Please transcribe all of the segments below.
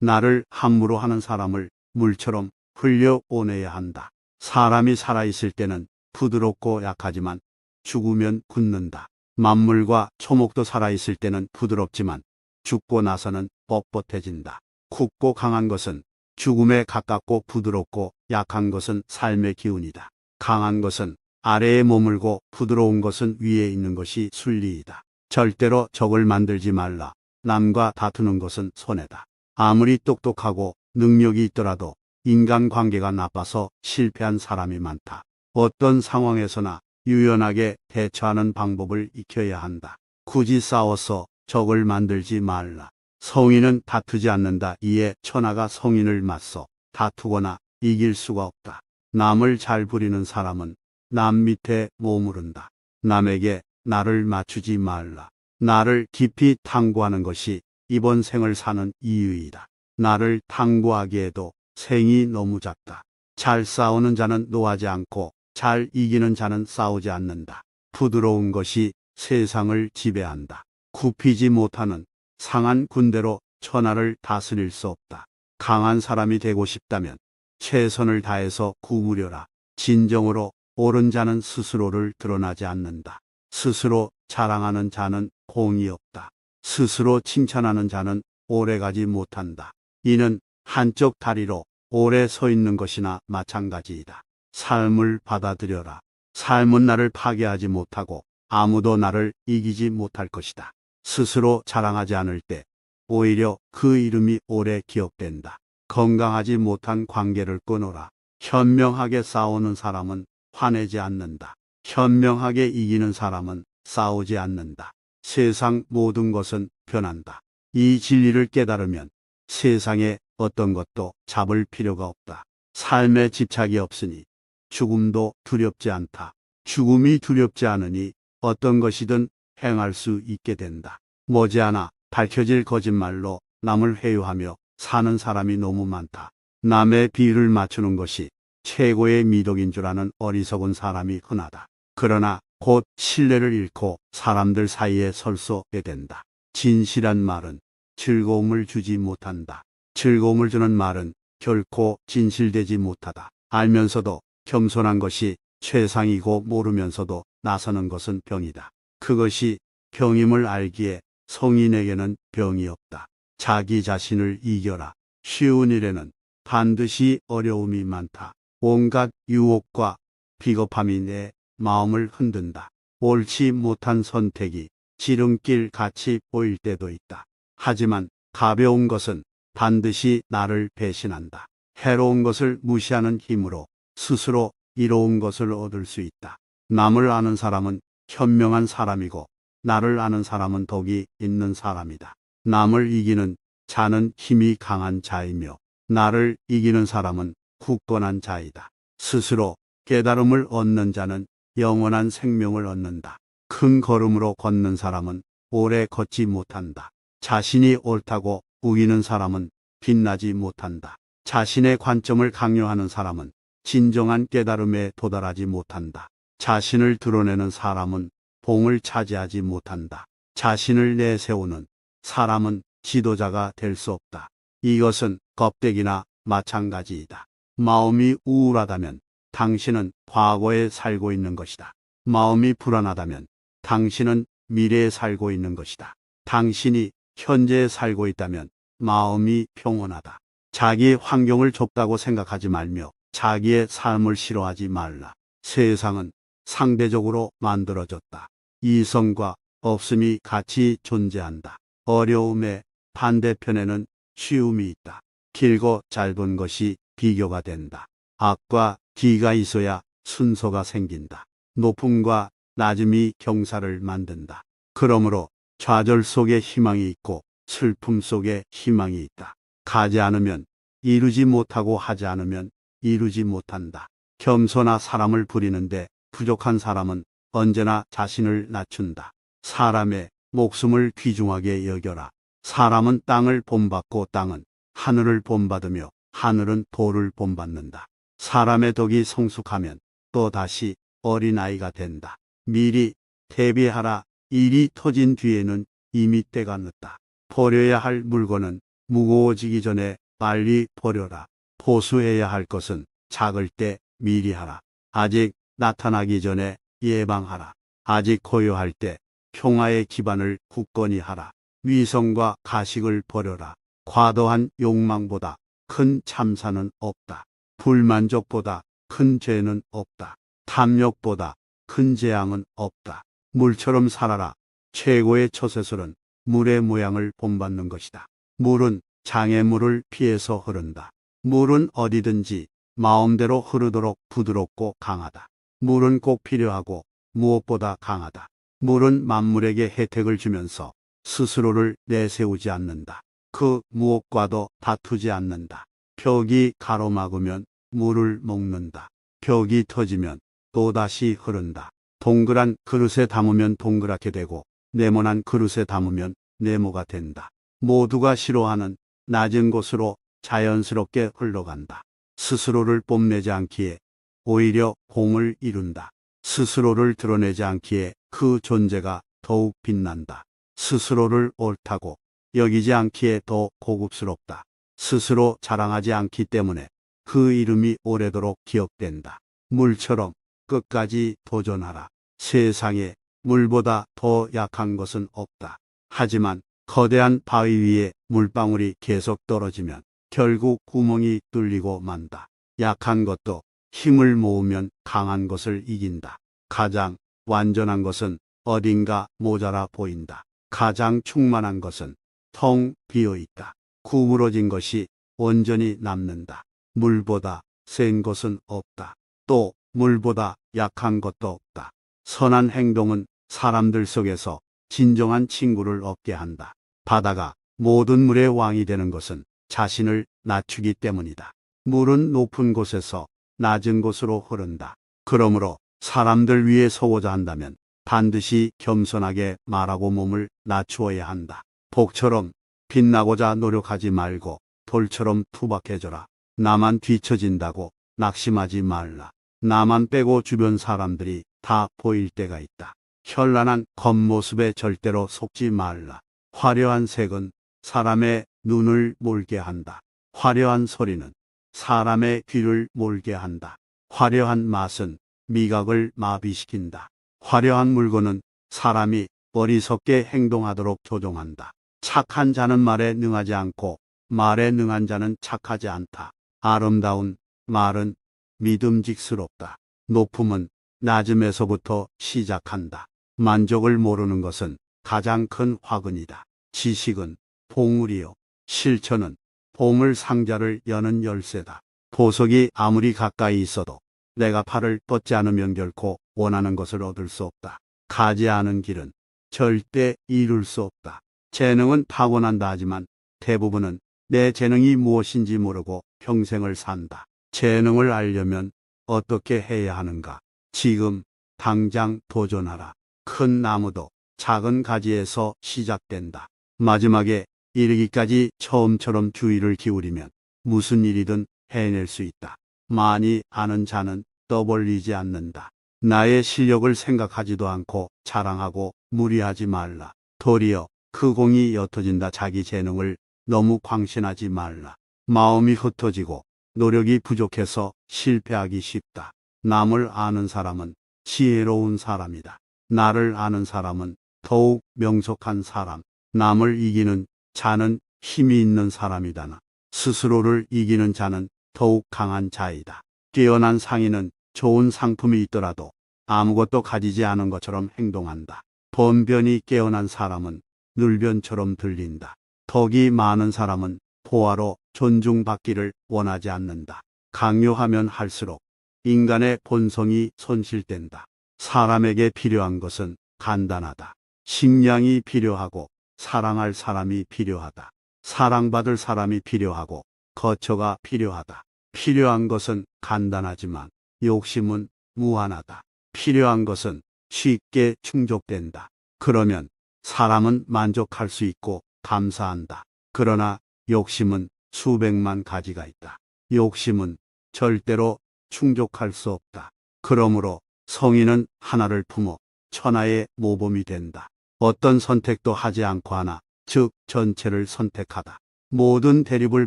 나를 함부로 하는 사람을 물처럼 흘려보내야 한다. 사람이 살아있을 때는 부드럽고 약하지만 죽으면 굳는다. 만물과 초목도 살아있을 때는 부드럽지만 죽고 나서는 뻣뻣해진다. 굽고 강한 것은 죽음에 가깝고 부드럽고 약한 것은 삶의 기운이다. 강한 것은 아래에 머물고 부드러운 것은 위에 있는 것이 순리이다. 절대로 적을 만들지 말라. 남과 다투는 것은 손해다. 아무리 똑똑하고 능력이 있더라도 인간 관계가 나빠서 실패한 사람이 많다. 어떤 상황에서나 유연하게 대처하는 방법을 익혀야 한다. 굳이 싸워서 적을 만들지 말라. 성인은 다투지 않는다. 이에 천하가 성인을 맞서 다투거나 이길 수가 없다. 남을 잘 부리는 사람은 남 밑에 머무른다. 남에게 나를 맞추지 말라. 나를 깊이 탐구하는 것이 이번 생을 사는 이유이다. 나를 탐구하기에도 생이 너무 작다. 잘 싸우는 자는 노하지 않고 잘 이기는 자는 싸우지 않는다. 부드러운 것이 세상을 지배한다. 굽히지 못하는 상한 군대로 천하를 다스릴 수 없다. 강한 사람이 되고 싶다면 최선을 다해서 구무려라. 진정으로 옳은 자는 스스로를 드러나지 않는다. 스스로 자랑하는 자는 공이 없다. 스스로 칭찬하는 자는 오래가지 못한다. 이는 한쪽 다리로 오래 서 있는 것이나 마찬가지이다. 삶을 받아들여라. 삶은 나를 파괴하지 못하고 아무도 나를 이기지 못할 것이다. 스스로 자랑하지 않을 때 오히려 그 이름이 오래 기억된다. 건강하지 못한 관계를 끊어라. 현명하게 싸우는 사람은 화내지 않는다. 현명하게 이기는 사람은 싸우지 않는다. 세상 모든 것은 변한다. 이 진리를 깨달으면 세상에 어떤 것도 잡을 필요가 없다. 삶에 집착이 없으니 죽음도 두렵지 않다. 죽음이 두렵지 않으니 어떤 것이든 행할 수 있게 된다. 머지않아 밝혀질 거짓말로 남을 회유하며 사는 사람이 너무 많다. 남의 비를 맞추는 것이 최고의 미덕인 줄 아는 어리석은 사람이 흔하다. 그러나 곧 신뢰를 잃고 사람들 사이에 설수 없게 된다. 진실한 말은 즐거움을 주지 못한다. 즐거움을 주는 말은 결코 진실되지 못하다. 알면서도 겸손한 것이 최상이고 모르면서도 나서는 것은 병이다. 그것이 병임을 알기에 성인에게는 병이 없다. 자기 자신을 이겨라. 쉬운 일에는 반드시 어려움이 많다. 온갖 유혹과 비겁함이 내 마음을 흔든다. 옳지 못한 선택이 지름길 같이 보일 때도 있다. 하지만 가벼운 것은 반드시 나를 배신한다. 해로운 것을 무시하는 힘으로 스스로 이로운 것을 얻을 수 있다. 남을 아는 사람은 현명한 사람이고 나를 아는 사람은 덕이 있는 사람이다. 남을 이기는 자는 힘이 강한 자이며 나를 이기는 사람은 굳건한 자이다. 스스로 깨달음을 얻는 자는 영원한 생명을 얻는다. 큰 걸음으로 걷는 사람은 오래 걷지 못한다. 자신이 옳다고 우기는 사람은 빛나지 못한다. 자신의 관점을 강요하는 사람은 진정한 깨달음에 도달하지 못한다. 자신을 드러내는 사람은 봉을 차지하지 못한다. 자신을 내세우는 사람은 지도자가 될 수 없다. 이것은 겁대기나 마찬가지이다. 마음이 우울하다면 당신은 과거에 살고 있는 것이다. 마음이 불안하다면 당신은 미래에 살고 있는 것이다. 당신이 현재에 살고 있다면 마음이 평온하다. 자기 환경을 좁다고 생각하지 말며 자기의 삶을 싫어하지 말라. 세상은 상대적으로 만들어졌다. 이성과 없음이 같이 존재한다. 어려움의 반대편에는 쉬움이 있다. 길고 짧은 것이 비교가 된다. 악과 기가 있어야 순서가 생긴다. 높음과 낮음이 경사를 만든다. 그러므로 좌절 속에 희망이 있고 슬픔 속에 희망이 있다. 가지 않으면 이루지 못하고 하지 않으면 이루지 못한다. 겸손한 사람을 부리는데 부족한 사람은 언제나 자신을 낮춘다. 사람의 목숨을 귀중하게 여겨라. 사람은 땅을 본받고 땅은 하늘을 본받으며 하늘은 돌을 본받는다. 사람의 덕이 성숙하면 또 다시 어린아이가 된다. 미리 대비하라. 일이 터진 뒤에는 이미 때가 늦다. 버려야 할 물건은 무거워지기 전에 빨리 버려라. 보수해야 할 것은 작을 때 미리 하라. 아직 나타나기 전에 예방하라. 아직 고요할 때 평화의 기반을 굳건히 하라. 위성과 가식을 버려라. 과도한 욕망보다 큰 참사는 없다. 불만족보다 큰 죄는 없다. 탐욕보다 큰 재앙은 없다. 물처럼 살아라. 최고의 처세술은 물의 모양을 본받는 것이다. 물은 장애물을 피해서 흐른다. 물은 어디든지 마음대로 흐르도록 부드럽고 강하다. 물은 꼭 필요하고 무엇보다 강하다. 물은 만물에게 혜택을 주면서 스스로를 내세우지 않는다. 그 무엇과도 다투지 않는다. 벽이 가로막으면 물을 먹는다. 벽이 터지면 또다시 흐른다. 동그란 그릇에 담으면 동그랗게 되고 네모난 그릇에 담으면 네모가 된다. 모두가 싫어하는 낮은 곳으로 자연스럽게 흘러간다. 스스로를 뽐내지 않기에 오히려 공을 이룬다. 스스로를 드러내지 않기에 그 존재가 더욱 빛난다. 스스로를 옳다고 여기지 않기에 더 고급스럽다. 스스로 자랑하지 않기 때문에 그 이름이 오래도록 기억된다. 물처럼 끝까지 도전하라. 세상에 물보다 더 약한 것은 없다. 하지만 거대한 바위 위에 물방울이 계속 떨어지면 결국 구멍이 뚫리고 만다. 약한 것도 힘을 모으면 강한 것을 이긴다. 가장 완전한 것은 어딘가 모자라 보인다. 가장 충만한 것은 텅 비어 있다. 구부러진 것이 온전히 남는다. 물보다 센 것은 없다. 또 물보다 약한 것도 없다. 선한 행동은 사람들 속에서 진정한 친구를 얻게 한다. 바다가 모든 물의 왕이 되는 것은 자신을 낮추기 때문이다. 물은 높은 곳에서 낮은 곳으로 흐른다. 그러므로 사람들 위에 서고자 한다면 반드시 겸손하게 말하고 몸을 낮추어야 한다. 복처럼 빛나고자 노력하지 말고 돌처럼 투박해져라. 나만 뒤처진다고 낙심하지 말라. 나만 빼고 주변 사람들이 다 보일 때가 있다. 현란한 겉모습에 절대로 속지 말라. 화려한 색은 사람의 눈을 몰게 한다. 화려한 소리는 사람의 귀를 몰게 한다. 화려한 맛은 미각을 마비시킨다. 화려한 물건은 사람이 어리석게 행동하도록 조종한다. 착한 자는 말에 능하지 않고 말에 능한 자는 착하지 않다. 아름다운 말은 믿음직스럽다. 높음은 낮음에서부터 시작한다. 만족을 모르는 것은 가장 큰 화근이다. 지식은 보물이요. 실천은 보물 상자를 여는 열쇠다. 보석이 아무리 가까이 있어도 내가 팔을 뻗지 않으면 결코 원하는 것을 얻을 수 없다. 가지 않은 길은 절대 이룰 수 없다. 재능은 타고난다 하지만 대부분은 내 재능이 무엇인지 모르고 평생을 산다. 재능을 알려면 어떻게 해야 하는가? 지금 당장 도전하라. 큰 나무도 작은 가지에서 시작된다. 마지막에 이르기까지 처음처럼 주의를 기울이면 무슨 일이든 해낼 수 있다. 많이 아는 자는 떠벌리지 않는다. 나의 실력을 생각하지도 않고 자랑하고 무리하지 말라. 도리어 그 공이 옅어진다 자기 재능을 너무 광신하지 말라. 마음이 흩어지고 노력이 부족해서 실패하기 쉽다. 남을 아는 사람은 지혜로운 사람이다. 나를 아는 사람은 더욱 명석한 사람. 남을 이기는 자는 힘이 있는 사람이다나 스스로를 이기는 자는 더욱 강한 자이다. 뛰어난 상인은 좋은 상품이 있더라도 아무것도 가지지 않은 것처럼 행동한다. 번변이 깨어난 사람은 늘변처럼 들린다. 덕이 많은 사람은 포화로 존중받기를 원하지 않는다. 강요하면 할수록 인간의 본성이 손실된다. 사람에게 필요한 것은 간단하다. 식량이 필요하고 사랑할 사람이 필요하다. 사랑받을 사람이 필요하고 거처가 필요하다. 필요한 것은 간단하지만 욕심은 무한하다. 필요한 것은 쉽게 충족된다. 그러면 사람은 만족할 수 있고 감사한다. 그러나 욕심은 수백만 가지가 있다. 욕심은 절대로 충족할 수 없다. 그러므로 성인은 하나를 품어 천하의 모범이 된다. 어떤 선택도 하지 않고 하나, 즉 전체를 선택하다. 모든 대립을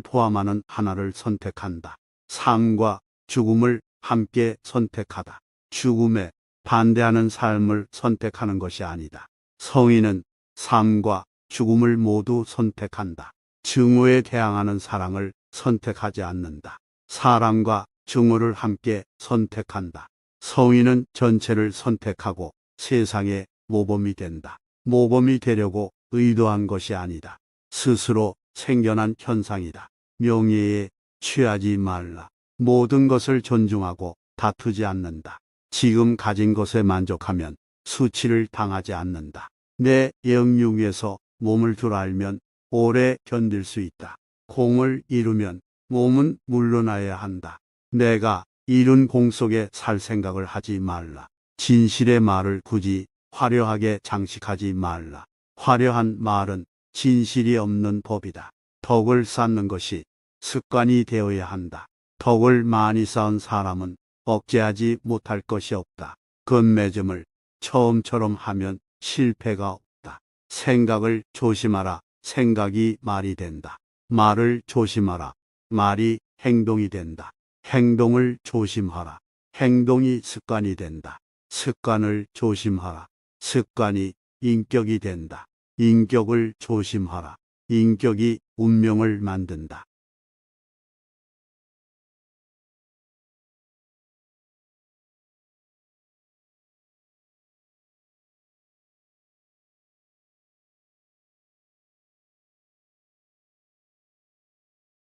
포함하는 하나를 선택한다. 삶과 죽음을 함께 선택하다. 죽음에 반대하는 삶을 선택하는 것이 아니다. 성인은 삶과 죽음을 모두 선택한다. 증오에 대항하는 사랑을 선택하지 않는다. 사랑과 증오를 함께 선택한다. 성인은 전체를 선택하고 세상의 모범이 된다. 모범이 되려고 의도한 것이 아니다. 스스로 생겨난 현상이다. 명예에 취하지 말라. 모든 것을 존중하고 다투지 않는다. 지금 가진 것에 만족하면 수치를 당하지 않는다. 내 영육에서 몸을 줄 알면 오래 견딜 수 있다. 공을 이루면 몸은 물러나야 한다. 내가 이룬 공 속에 살 생각을 하지 말라. 진실의 말을 굳이 화려하게 장식하지 말라. 화려한 말은 진실이 없는 법이다. 덕을 쌓는 것이 습관이 되어야 한다. 덕을 많이 쌓은 사람은 억제하지 못할 것이 없다. 건매점을 처음처럼 하면 실패가 없다. 생각을 조심하라. 생각이 말이 된다. 말을 조심하라. 말이 행동이 된다. 행동을 조심하라. 행동이 습관이 된다. 습관을 조심하라. 습관이 인격이 된다. 인격을 조심하라. 인격이 운명을 만든다.